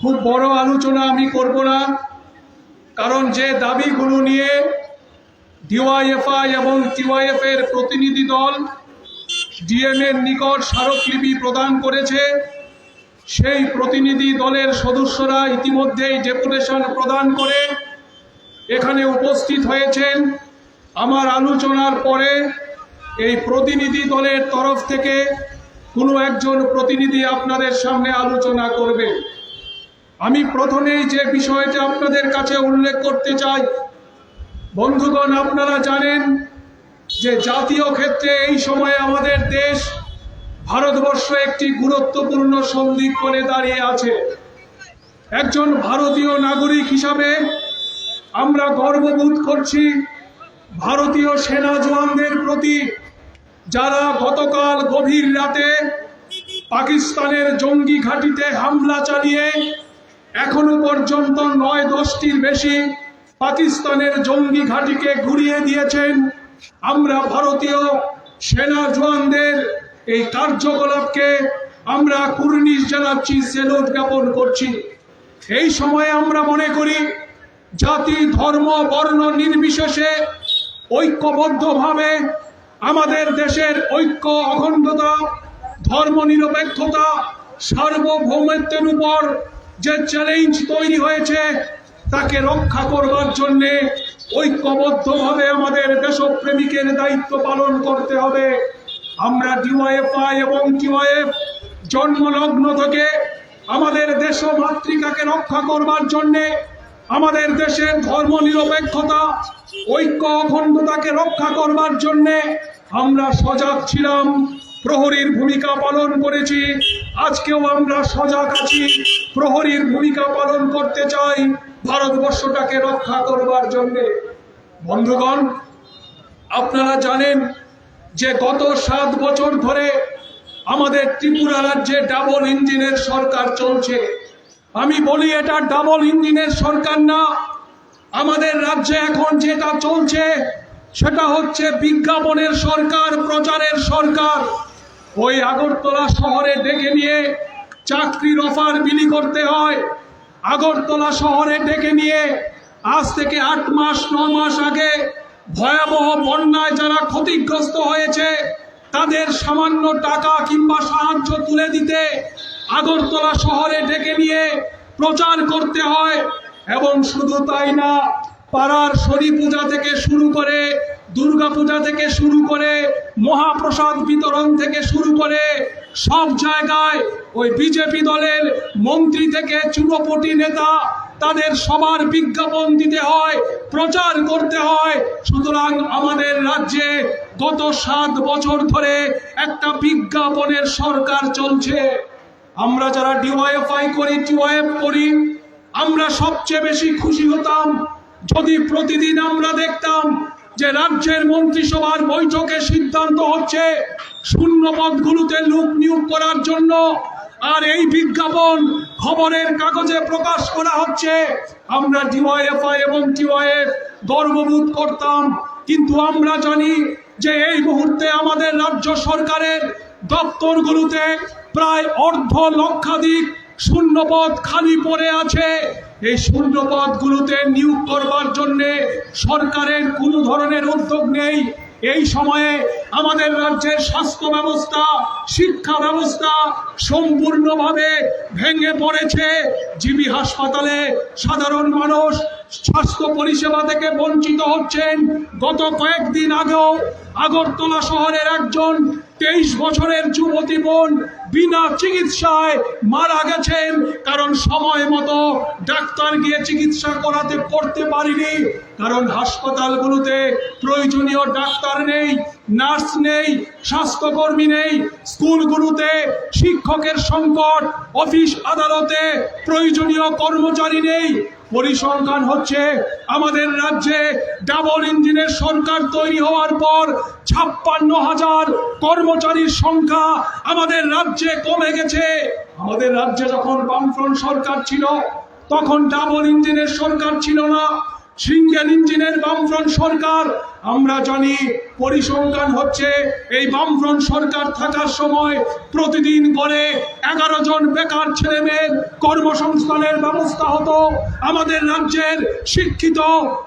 খুব বড় আলোচনা আমি করব না। কারণ যে দাবিগুলো নিয়ে ডিওয়াইএফআই এবং টিওয়াইএফ এর প্রতিনিধি দল ডিএম এর নিকট স্মারকলিপি প্রদান করেছে, সেই প্রতিনিধি দলের সদস্যরা ইতিমধ্যেই ডেপুটেশন প্রদান করে এখানে উপস্থিত হয়েছেন। আমার আলোচনার পরে এই প্রতিনিধি দলের তরফ থেকে কোনো একজন প্রতিনিধি আপনাদের সামনে আলোচনা করবে। আমি প্রথমেই যে বিষয়টা আপনাদের কাছে উল্লেখ করতে চাই, বন্ধুগণ আপনারা জানেন যে জাতীয় ক্ষেত্রে এই সময়ে আমাদের দেশ ভারতবর্ষ একটি গুরুত্বপূর্ণ সন্ধি করে দাঁড়িয়ে আছে। একজন ভারতীয় নাগরিক হিসাবে আমরা গর্ববোধ করছি ভারতীয় সেনা জওয়ানদের প্রতি, যারা গতকাল গভীর রাতে পাকিস্তানের জঙ্গি ঘাঁটিতে হামলা চালিয়ে এখনও পর্যন্ত নয় দশটির বেশি পাকিস্তানের জঙ্গি ঘাঁটিকে ঘুরিয়ে দিয়েছেন আমরা ভারতীয় সেনা জওয়ানদের এই কার্যকলাপকে আমরা কুর্নিশ জানাচ্ছি, সেলুট জ্ঞাপন করছি। এই সময়ে আমরা মনে করি জাতি, ধর্ম, বর্ণ নির্বিশেষে ঐক্যবদ্ধভাবে আমাদের দেশের ঐক্য, অখণ্ডতা, ধর্মনিরপেক্ষতা, সার্বভৌমত্বের উপর যে চ্যালেঞ্জ তৈরি হয়েছে, তাকে রক্ষা করবার জন্যে ঐক্যবদ্ধভাবে আমাদের দেশপ্রেমিকের দায়িত্ব পালন করতে হবে। আমরা ডিওয়াইএফআই এবং টিওয়াইএফ জন্মলগ্ন থেকে আমাদের দেশ মাতৃকাকে রক্ষা করবার জন্যে আমাদের দেশের ধর্ম নিরপেক্ষতা ঐক্য অখণ্ডতাকে রক্ষা করবার জন্যে আমরা সজাগ ছিলাম। প্রহরীর ভূমিকা পালন করেছি। আজকেও আমরা সজাগ আছি। প্রহরীর ভূমিকা পালন করতে চাই ভারতবর্ষটাকে রক্ষা করবার জন্যে। বন্ধুগণ, আপনারা জানেন যে গত সাত বছর ধরে আমাদের ত্রিপুরা রাজ্যে ডাবল ইঞ্জিনের সরকার চলছে। আমি বলি এটা ডাবল ইঞ্জিনের সরকার না। আমাদের রাজ্যে এখন যেটা চলছে, সেটা হচ্ছে বিজ্ঞাপনের সরকার, প্রচারের সরকার। ওই আগরতলা শহরে ডেকে নিয়ে চাকরির অফার বিলি করতে হয়। আগরতলা শহরে ডেকে নিয়ে আজ থেকে আট মাস, ন মাস আগে ভয়াবহ বন্যায় যারা ক্ষতিগ্রস্ত হয়েছে, তাদের সামান্য টাকা কিংবা সাহায্য তুলে দিতে আগরতলা শহরে ডেকে নিয়ে প্রচার করতে হয়। এবং শুধু তাই না, পাড়ার শনি পূজা থেকে শুরু করে দুর্গা পূজা থেকে শুরু করে মহাপ্রসাদ বিতরণ থেকে শুরু করে সব জায়গায় ওই বিজেপি দলের মন্ত্রী থেকে চুরোপটি নেতা, তাদের সবার বিজ্ঞাপন দিতে হয়, প্রচার করতে হয়। সুতরাং আমাদের রাজ্যে গত সাত বছর ধরে একটা বিজ্ঞাপনের সরকার চলছে। আমরা যারা ডিওয়াইএফআই করি, টিওয়াইএফ করি, আমরা সবচেয়ে বেশি খুশি হতাম। যদি প্রতিদিন আমরা দেখতাম যে রাজ্যের মন্ত্রিসভার বৈঠকে সিদ্ধান্ত হচ্ছে শূন্য পদগুলোতে লোক নিয়োগ করার জন্য। আর এই বিজ্ঞাপন খবরের কাগজে প্রকাশ করা হচ্ছে। আমরা ডিওয়াইএফআই এবং টিওয়াইএফ গর্ববোধ করতাম। কিন্তু আমরা জানি যে এই মুহূর্তে আমাদের রাজ্য সরকারের দপ্তরগুলোতে প্রায় অর্ধ লক্ষাধিক শূন্যপদ খালি পড়ে আছে। এই শূন্যপদগুলোতে নিয়োগ করবার জন্যে সরকারের কোনো ধরনের উদ্যোগ নেই। এই সময়ে আমাদের রাজ্যের স্বাস্থ্য ব্যবস্থা, শিক্ষা ব্যবস্থা সম্পূর্ণভাবে ভেঙে পড়েছে। জিবি হাসপাতালে সাধারণ মানুষ স্বাস্থ্য পরিষেবা থেকে বঞ্চিত হচ্ছেন। গত কয়েকদিন আগেও আগরতলা শহরের একজন তেইশ বছরের যুবতী বোন বিনা চিকিৎসায় মারা গেছেন। কারণ সময় মতো ডাক্তার গিয়ে চিকিৎসা করাতে, করতে পারিনি। কারণ হাসপাতালগুলোতে প্রয়োজনীয় ডাক্তার নেই। নার্স নেই, স্বাস্থ্যকর্মী নেই, স্কুলগুলোতে শিক্ষকের সংকট, অফিস আদালতে প্রয়োজনীয় কর্মচারী নেই। পরিসংখ্যান হচ্ছে, আমাদের রাজ্যে ডাবল ইঞ্জিনের সরকার তৈরি হওয়ার পর ছাপ্পান্ন হাজার কর্মচারীর সংখ্যা আমাদের রাজ্যে কমে গেছে। আমাদের রাজ্যে যখন বামফ্রন্ট সরকার ছিল, তখন ডাবল ইঞ্জিনের সরকার ছিল না। সিঙ্গেল ইঞ্জিনের বামফ্রন্ট সরকার আমরা জানি পরিসংখ্যান হচ্ছে এই বামফ্রন্ট সরকার থাকার সময় প্রতিদিন করে এগারো জন বেকার ছেলে মেয়ের কর্মসংস্থানের ব্যবস্থা হতো। আমাদের রাজ্যের শিক্ষিত,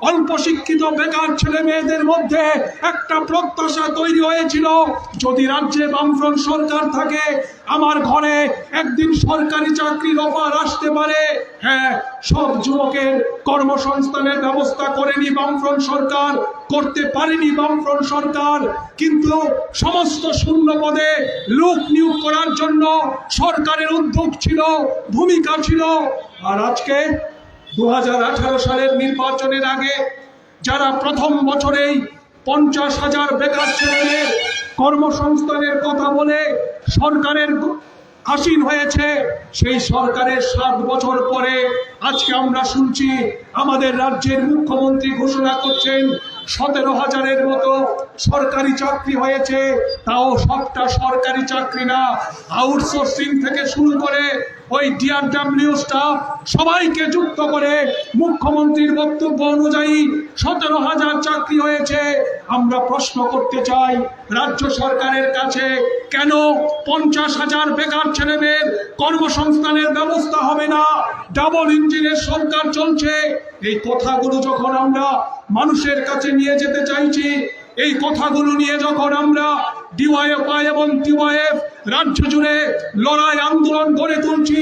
অল্প শিক্ষিত বেকার ছেলে মেয়েদের মধ্যে একটা প্রত্যাশা তৈরি হয়েছিল, যদি রাজ্যে বামফ্রন্ট সরকার থাকে, আমার ঘরে একদিন সরকারি চাকরির অফার আসতে পারে। হ্যাঁ সব যুবকের কর্মসংস্থানের ব্যবস্থা করেনি বামফ্রন্ট সরকার, করতে পারেনি বামফ্রন্ট সরকার, কিন্তু সমস্ত শূন্য পদে লোক নিয়োগ করার জন্য সরকারের উদ্যোগ ছিল, ভূমিকা ছিল। আর আজকে দু হাজার আঠারো সালের নির্বাচনের আগে যারা প্রথম বছরেই পঞ্চাশ হাজার বেকার ছেলেমেয়ের কর্মসংস্থানের কথা বলে সরকারের আসীন হয়েছে, সেই সরকারের সাত বছর পরে আজকে আমরা শুনছি আমাদের রাজ্যের মুখ্যমন্ত্রী ঘোষণা করছেন সতেরো হাজারের মতো সরকারি চাকরি হয়েছে, তাও সবটা সরকারি চাকরি না আউটসোর্সিং থেকে শুরু করে ওই ডিআরডাব্লিউ স্টাফ সবাইকে যুক্ত করে মুখ্যমন্ত্রীর বক্তব্য অনুযায়ী সতেরো হাজার চাকরি হয়েছে। আমরা প্রশ্ন করতে চাই, রাজ্য সরকারের কাছে কেন পঞ্চাশ হাজার বেকার ছেলেমেয়ের কর্মসংস্থানের ব্যবস্থা হবে না? ডাবল ইঞ্জিনের সরকার চলছে। এই কথাগুলো যখন আমরা মানুষের কাছে নিয়ে যেতে চাইছি, এই কথাগুলো নিয়ে যখন আমরা ডিওয়াইএফআই এবং টিওয়াইএফ রাজ্য জুড়ে লড়াই আন্দোলন গড়ে তুলছি।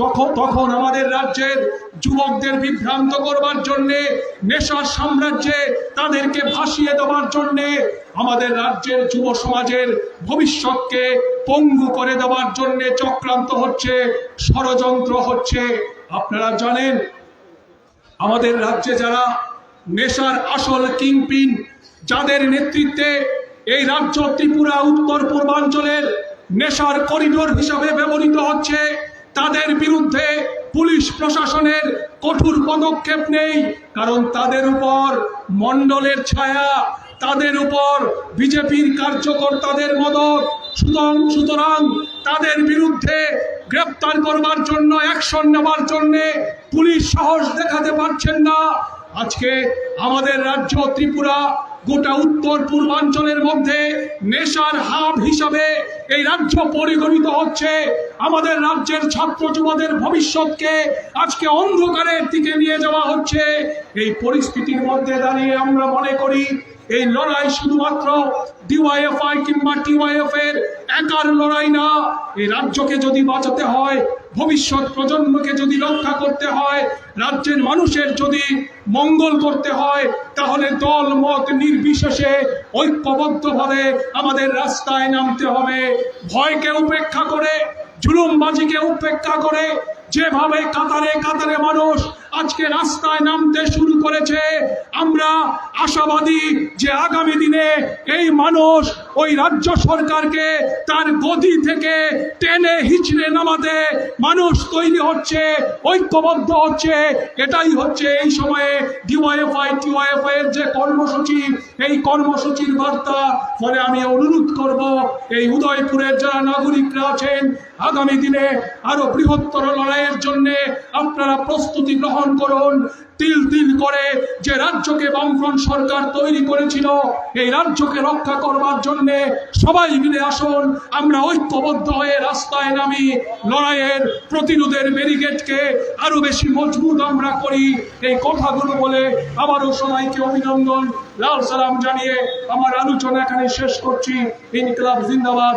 যখন তখন আমাদের রাজ্যের যুবকদের বিভ্রান্ত করবার জন্যে, নেশার সাম্রাজ্যে তাদেরকে ভাসিয়ে দেওয়ার জন্যে, আমাদের রাজ্যের যুব সমাজের ভবিষ্যৎকে পঙ্গু করে দেওয়ার জন্যে চক্রান্ত হচ্ছে, ষড়যন্ত্র হচ্ছে। আপনারা জানেন, আমাদের রাজ্যে যারা নেশার আসল কিংপিন, যাদের নেতৃত্বে এই রাজ্য ত্রিপুরা উত্তর পূর্বাঞ্চলের নেশার করিডোর হিসাবে ব্যবহৃত হচ্ছে। তাদের বিরুদ্ধে পুলিশ প্রশাসনের কঠোর পদক্ষেপ নেই, কারণ তাদের উপর মণ্ডলের ছায়া, তাদের উপর বিজেপির কার্যকর্তাদের মদত। সুতরাং সুতরাং তাদের বিরুদ্ধে গ্রেপ্তার করবার জন্য, অ্যাকশন নেবার জন্যে পুলিশ সাহস দেখাতে পারছেন না। আজকে আমাদের রাজ্য ত্রিপুরা গোটা উত্তর পূর্বাঞ্চলের মধ্যে নেশার হাব হিসাবে এই রাজ্য পরিগণিত হচ্ছে। আমাদের রাজ্যের ছাত্র যুবদের ভবিষ্যৎকে আজকে অন্ধকারের দিকে নিয়ে যাওয়া হচ্ছে। এই পরিস্থিতির মধ্যে দাঁড়িয়ে আমরা মনে করি, এই লড়াই শুধুমাত্র ডিওয়াইএফআই কিংবা টিওয়াইএফ এর একার লড়াই না, এই রাজ্যকে যদি বাঁচাতে হয়, ভবিষ্যৎ প্রজন্মকে যদি রক্ষা করতে হয়, রাজ্যের মানুষের যদি মঙ্গল করতে হয়, তাহলে দল মত নির্বিশেষে ঐক্যবদ্ধভাবে আমাদের রাস্তায় নামতে হবে। ভয়কে উপেক্ষা করে, জুলুমবাজিকে উপেক্ষা করে, যেভাবে কাতারে কাতারে মানুষ আজকে রাস্তায় নামতে শুরু করেছে, আমরা আশাবাদী যে আগামী দিনে এই মানুষ ওই রাজ্য সরকারকে তার গদি থেকে টেনে হিচড়ে নামাতে মানুষ তৈরি হচ্ছে, ঐক্যবদ্ধ হচ্ছে। এটাই হচ্ছে এই সময়ে ডিওয়াইএফআই টিওয়াইএফআই এর যে কর্মসূচি, এই কর্মসূচির বার্তা। ফলে আমি অনুরোধ করব, এই উদয়পুরের যারা নাগরিকরা আছেন, আগামী দিনে আরও বৃহত্তর লড়াইয়ের জন্য আপনারা প্রস্তুতি গ্রহণ করুন। তিল তিল করে যে রাজ্যকে বামফ্রন্ট সরকার তৈরি করেছিল, এই রাজ্যকে রক্ষা করবার জন্য সবাই মিলে আসুন, আমরা ঐক্যবদ্ধ হয়ে রাস্তায় নামি, লড়াইয়ের প্রতিরোধের ব্যারিকেডকে আরও বেশি মজবুত আমরা করি। এই কথাগুলো বলে আবারও সবাইকে অভিনন্দন, লাল সালাম জানিয়ে আমার আলোচনা এখানে শেষ করছি। ইনকলাব জিন্দাবাদ।